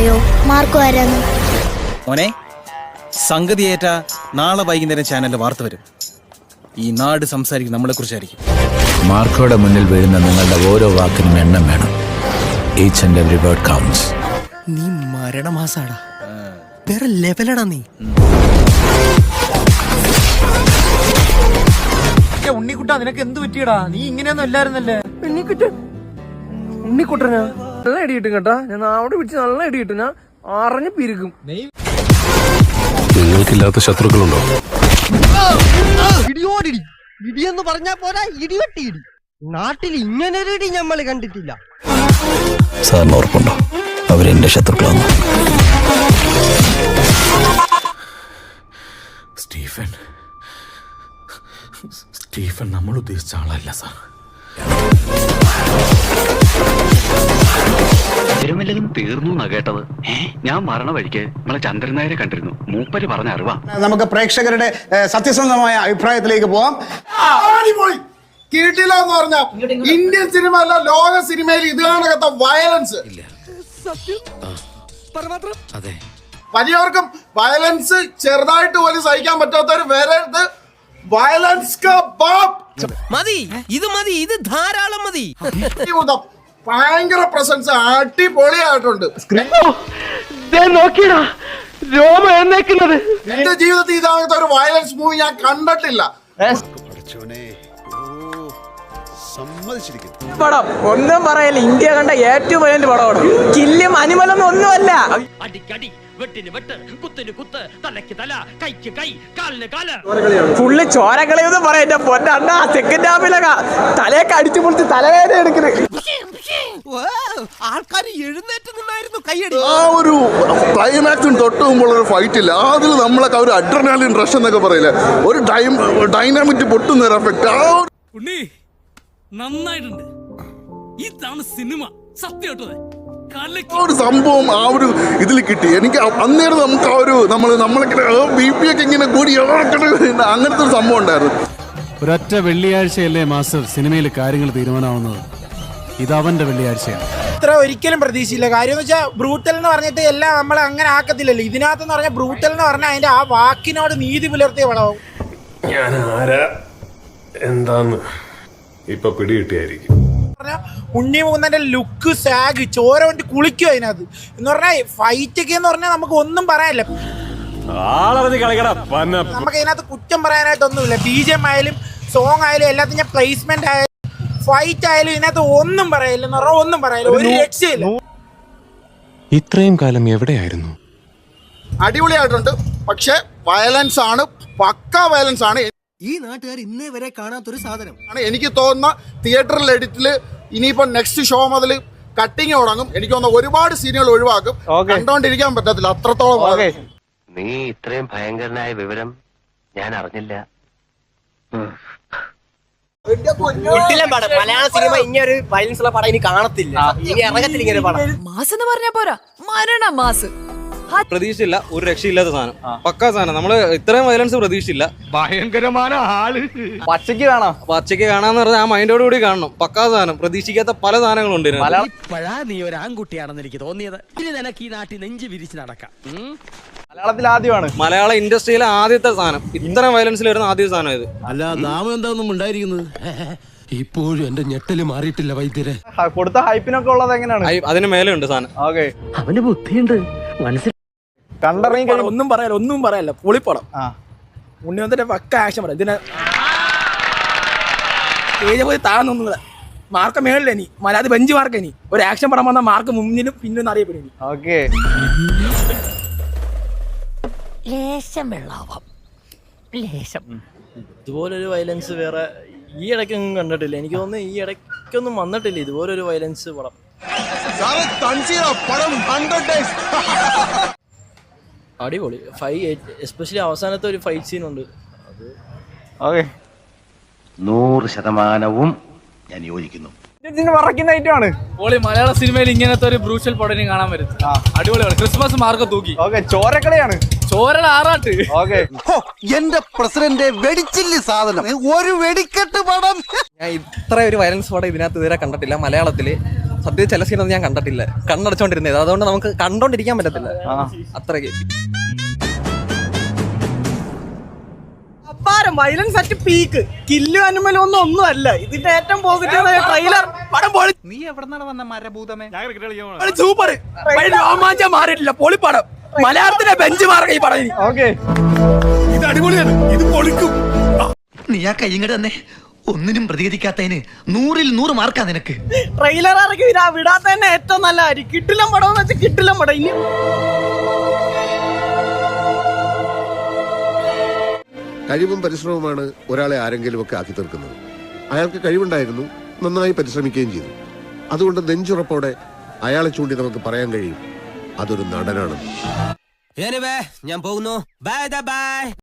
അറിയോ. മാർക്കോ ആരാന്ന് മോനെ സംഗതിയേറ്റ നാളെ വൈകുന്നേരം ചാനലിൽ വാർത്ത വരും. ഈ നാട് സംസാരിക്കും നമ്മളെ കുറിച്ചായിരിക്കും. മാർക്കോയുടെ മുന്നിൽ വീഴുന്ന നിങ്ങളുടെ ഓരോ വാക്കിനും എണ്ണം വേണം. Each and every word counts നീ മരണമാസാടാ. വേറെ ലെവലടാ നീ. ഉണ്ണിക്കുട്ടാ നിനക്ക് എന്ത് പറ്റിയടാ? നീ ഇങ്ങനെയൊന്നും അല്ലായിരുന്നല്ലേ? ഉണ്ണിക്കുട്ടനാ? നല്ല ഇടി കിട്ടും കേട്ടാ. ഞാൻ അവിടെ പിടിച്ച് നല്ല ഇടി കിട്ടും. ഞാൻ അറിഞ്ഞ് പിരിക്കും. നിങ്ങൾക്കില്ലാത്ത ശത്രുക്കളുണ്ടോ? ഇടിയോടിടി. ഇടിയെന്ന് പറഞ്ഞാ പോരാ ഇടി വെട്ടി ഇടി നാട്ടിൽ ഇങ്ങനെ ഒരു ഇടി നമ്മൾ കണ്ടിട്ടില്ല. സാറിന് ഓർപ്പുണ്ടോ അവരെന്റെ ശത്രുക്കളാണ്. സ്റ്റീഫൻ. സ്റ്റീഫൻ നമ്മൾ ഉദ്ദേശിച്ച ആളല്ല സാർ. തിരുമല്ലതും തീർന്നു എന്നാ കേട്ടത്? ഞാൻ മരണ വഴിക്ക് നമ്മളെ ചന്ദ്രൻ നായരെ കണ്ടിരുന്നു. മൂപ്പര് പറഞ്ഞ അറിവാ. നമുക്ക് പ്രേക്ഷകരുടെ ഏഹ്, സത്യസന്ധമായ അഭിപ്രായത്തിലേക്ക് പോവാം. കിട്ടില്ല എന്ന് പറഞ്ഞ ഇന്ത്യൻ സിനിമ അല്ല ലോക സിനിമയിൽ ഇത് കാണാത്ത വയലൻസ് വലിയവർക്കും വയലൻസ് ചെറുതായിട്ട് പോലും സഹിക്കാൻ പറ്റാത്തവർ വരരുത് വയലൻസ് മതി. ഇത് മതി. ഇത് ധാരാളം മതി. ഭയങ്കര പ്രസൻസ് അടിപൊളിയായിട്ടുണ്ട്. നോക്കിയടാ രോമ എന്നേക്കുന്നത് എന്റെ ജീവിതത്തിൽ ഇതാകത്തെ ഒരു വയലൻസ് മൂവി ഞാൻ കണ്ടിട്ടില്ല. പടം. ഒന്നും പറയല്ല ഇന്ത്യ കണ്ട ഏറ്റവും വലിയ പടമാണ്. ഒന്നുമല്ല. ഫുള്ള് ചോരക്കളയൊന്നും പറയാ. എന്റെ പൊന്നണ്ണ സെക്കൻഡ് ഹാഫിലെ തലയൊക്കെ അടിച്ചു പൊളിച്ച് തലവേദന എടുക്കുന്നത് ആൾക്കാർ എഴുന്നേറ്റ് നിന്നായിരുന്നു കൈയടി ആ ഒരു ക്ലൈമാക്സിന് തൊട്ട് മുമ്പുള്ള ഒരു ഫൈറ്റ് ഇല്ല. അതിൽ നമ്മളൊക്കെ ഒരു അഡ്രനാലിൻ റഷ് എന്നൊക്കെ പറയില്ലേ? ഒരു ഡൈനാമിറ്റ് പൊട്ടുന്ന ഒരു എഫക്ട് ആ ഉണ്ണി നന്നായിട്ടുണ്ട്. ഇതാണ് സിനിമ. സത്യമായിട്ടോ ആ ഒരു സംഭവം ആ ഒരു ഇതിൽ കിട്ടി. എനിക്ക് അന്നേരം നമുക്ക് ആ ഒരു നമ്മൾ നമ്മളിങ്ങനെ ബി പി ഒക്കെ ഇങ്ങനെ കിട- അങ്ങനത്തെ ഒരു സംഭവം ഉണ്ടായിരുന്നു. ഒരൊറ്റ വെള്ളിയാഴ്ചയല്ലേ മാസ്റ്റർ സിനിമയിൽ കാര്യങ്ങൾ തീരുമാനമാവുന്നത്? ഇത് അവന്റെ വെള്ളിയാഴ്ചയാണ്. ഇത്ര ഒരിക്കലും പ്രതീക്ഷയില്ല. കാര്യം എന്ന് വെച്ചാൽ ബ്രൂട്ടൽ എന്ന് പറഞ്ഞിട്ട് എല്ലാം നമ്മൾ അങ്ങനെ ആക്കത്തില്ലല്ലോ. ഇതിനകത്തെന്ന് പറഞ്ഞാൽ ബ്രൂട്ടൽ എന്ന് പറഞ്ഞാൽ അതിന്റെ ആ വാക്കിനോട് നീതി പുലർത്തിയ പടവും ഞാൻ ആരാ എന്താന്ന്? ഇപ്പൊ പിടികിട്ടിയായിരിക്കും പറഞ്ഞാൽ ഉണ്ണി മൂന്നന്റെ ലുക്ക് സാഗ് ചോര കൊണ്ട് കുളിക്കും അതിനകത്ത്. എന്ന് പറഞ്ഞാൽ ഫൈറ്റ് ഒക്കെ എന്ന് പറഞ്ഞാൽ നമുക്ക് ഒന്നും പറയാനില്ല. നമുക്ക് അതിനകത്ത് കുറ്റം പറയാനായിട്ടൊന്നുമില്ല. ബി ജെ എം ആയാലും സോങ് ആയാലും എല്ലാത്തിന്റെ പ്ലേസ്മെന്റ് ആയാലും ഫൈറ്റ് ആയാലും ഇതിനകത്ത് ഒന്നും പറയില്ല. എന്ന് പറഞ്ഞാൽ ഒന്നും പറയില്ല. ഒരു രക്ഷയില്ല. ഇത്രയും കാലം എവിടെയായിരുന്നു? അടിപൊളിയായിട്ടുണ്ട്. പക്ഷെ വയലൻസ് ആണ്. പക്ക വയലൻസ് ആണ്. ഈ നാട്ടുകാർ ഇന്നേ വരെ കാണാത്തൊരു സാധനം. ആണ് എനിക്ക് തോന്നുന്ന തിയേറ്ററിൽ എഡിറ്റിൽ ഇനിയിപ്പോ നെക്സ്റ്റ് ഷോ മുതൽ കട്ടിങ് തുടങ്ങും. എനിക്ക് തോന്നുന്ന ഒരുപാട് സീനുകൾ ഒഴിവാക്കും. കണ്ടോണ്ടിരിക്കാൻ പറ്റത്തില്ല അത്രത്തോളം നീ ഇത്രയും ഭയങ്കരനായ വിവരം ഞാൻ അറിഞ്ഞില്ല. പടം. മലയാള സിനിമ ഇങ്ങനെ ഒരു വയലൻസ് ഉള്ള പടം ഇനി കാണത്തില്ല. ഇനി ഇറങ്ങത്തില്ല ഇങ്ങനെ പടം. മാസ് എന്ന് പറഞ്ഞ പോരാ. മരണ മാസ് പ്രതീക്ഷയില്ല ഒരു രക്ഷയില്ലാത്ത സാധനം. പക്കാ സാധനം. നമ്മൾ ഇത്രയും വയലൻസ് പ്രതീക്ഷയില്ല. ഭയങ്കരമായ ആൾ. പച്ചയ്ക്ക് കാണാം. പച്ചയ്ക്ക് കാണാന്ന് പറഞ്ഞാൽ ആ മൈൻഡോട് കൂടി കാണണം. പക്കാ സാധനം. പ്രതീക്ഷിക്കാത്ത പല സാധനങ്ങളുണ്ട് ഉണ്ട് ഇപ്പോഴാ നീ ഒരു ആൺകുട്ടിയാണെന്ന് എനിക്ക് തോന്നിയത്. ഇനി നിനക്ക് ഈ നാട്ടിൽ നെഞ്ചു വിരിച്ച് നടക്കാം? മലയാളത്തിൽ ആദ്യമാണ്. മലയാള ഇൻഡസ്ട്രിയിലെ ആദ്യത്തെ സാധനം. ഇത്രയും വയലൻസിൽ വരുന്ന ആദ്യ സാധനം ഇത്. അല്ല നാമം എന്താണെന്നും ഉണ്ടായിരിക്കുന്നത്? ഇപ്പോഴും എന്റെ ഞെട്ടൽ മാറിയിട്ടില്ല വൈദ്യരെ. കൊടുത്ത ഹൈപ്പിനൊക്കെ ഉള്ളത് എങ്ങനെയാണ്? അതിന് മേലെ ഉണ്ട് സാധനം. ഓക്കെ അവന് ബുദ്ധിയുണ്ട്. മനസ്സിൽ കണ്ടിറങ്ങി ഒന്നും പറയാല്ല ഒന്നും പറയാല്ല പൊളിപ്പടം. ഉണ്ണി വന്നിട്ട് പക്ക ആക്ഷൻ പറയാം. ഇതിനെ സ്റ്റേജ് പോയി താഴ്ന്നൊന്നുമില്ല മാർക്ക് മേളില്ല ഇനി. മലയാളി ബെഞ്ച് മാർക്ക് ഇനി. ഒരു ആക്ഷൻ പടം വന്നാൽ മാർക്ക് മുന്നിലും പിന്നും അറിയപ്പെടും ഇനി. ഓക്കെ. ലേശം വെള്ളാവാം. ലേശം. ഇതുപോലൊരു വയലൻസ് വേറെ ഈ ഇടയ്ക്കൊന്നും കണ്ടിട്ടില്ല. എനിക്ക് തോന്നുന്നു ഈ ഇടയ്ക്കൊന്നും വന്നിട്ടില്ല ഇതുപോലൊരു വയലൻസ് പടം. അടിപൊളി. ഫൈ എസ്പെഷ്യലി അവസാനത്തെ ഒരു ഫൈറ്റ് സീൻ ഉണ്ട്. ഓക്കെ. നൂറ് ശതമാനവും ഞാൻ യോജിക്കുന്നു. ാണ് ഐറ്റമാണ് പോളി മലയാള സിനിമയിൽ ഇങ്ങനത്തെ ഒരു ബ്രൂഷ്യൽ പടം കാണാൻ വരും അടിപൊളിയാണ്. ക്രിസ്മസ് മാർക്ക് തൂക്കി. ഓക്കെ ചോരക്കടയാണ് ചോരൽ ആറാട്ട്. ഓക്കെ. എന്റെ പ്രസിഡന്റ് വെടിച്ചില്ല സാധനം. ഒരു വെടിക്കെട്ട് പടം. ഞാൻ ഇത്ര ഒരു വയലൻസ് പടം ഇതിനകത്ത് ഇതുവരെ കണ്ടിട്ടില്ല. മലയാളത്തിൽ സത്യത്തിൽ ചില സീനൊന്നും ഞാൻ കണ്ടിട്ടില്ല. കണ്ണടച്ചോണ്ടിരുന്നത്. അതുകൊണ്ട് നമുക്ക് കണ്ടോണ്ടിരിക്കാൻ പറ്റത്തില്ല. അത്രയ്ക്ക്. അപ്പാരം വയലൻസ് അറ്റ് പീക്ക് കില്ലും അനുമലും ഒന്നും ഒന്നും അല്ല ഇതിന്റെ ഏറ്റവും പോസിറ്റീവ് ട്രെയിലർ പടം പൊളി നീ വന്ന മരഭൂതമേ? സൂപ്പർ രോമാഞ്ചം മാറിയിട്ടില്ല. പൊളിപ്പടം. മലയാളത്തിന്റെ ബെഞ്ച് മാർക്ക ഈ പടം ഓക്കെ. ഇത് അടിപൊളിയാണ്. ഇത് പൊളിക്കും. നീ ആ കൈങ്ങട് തന്നെ. ഒന്നിനും പ്രതികരിക്കാത്തതിന് നൂറിൽ നൂറ് മാർക്കാ നിനക്ക്. ട്രെയിലർ ഇറക്കി വിടാ. വിടാത്ത തന്നെ ഏറ്റവും നല്ല അരി കിട്ടില്ല പടം എന്ന് വെച്ചാൽ കിട്ടില്ല പടം. ഇനി കഴിവും പരിശ്രമവുമാണ് ഒരാളെ ആരെങ്കിലും ഒക്കെ ആക്കി തീർക്കുന്നത്. അയാൾക്ക് കഴിവുണ്ടായിരുന്നു നന്നായി പരിശ്രമിക്കുകയും ചെയ്തു. അതുകൊണ്ട് നെഞ്ചുറപ്പോടെ അയാളെ ചൂണ്ടി നമുക്ക് പറയാൻ കഴിയും. അതൊരു നടനാണ്. ഞാൻ പോകുന്നു. Bye bye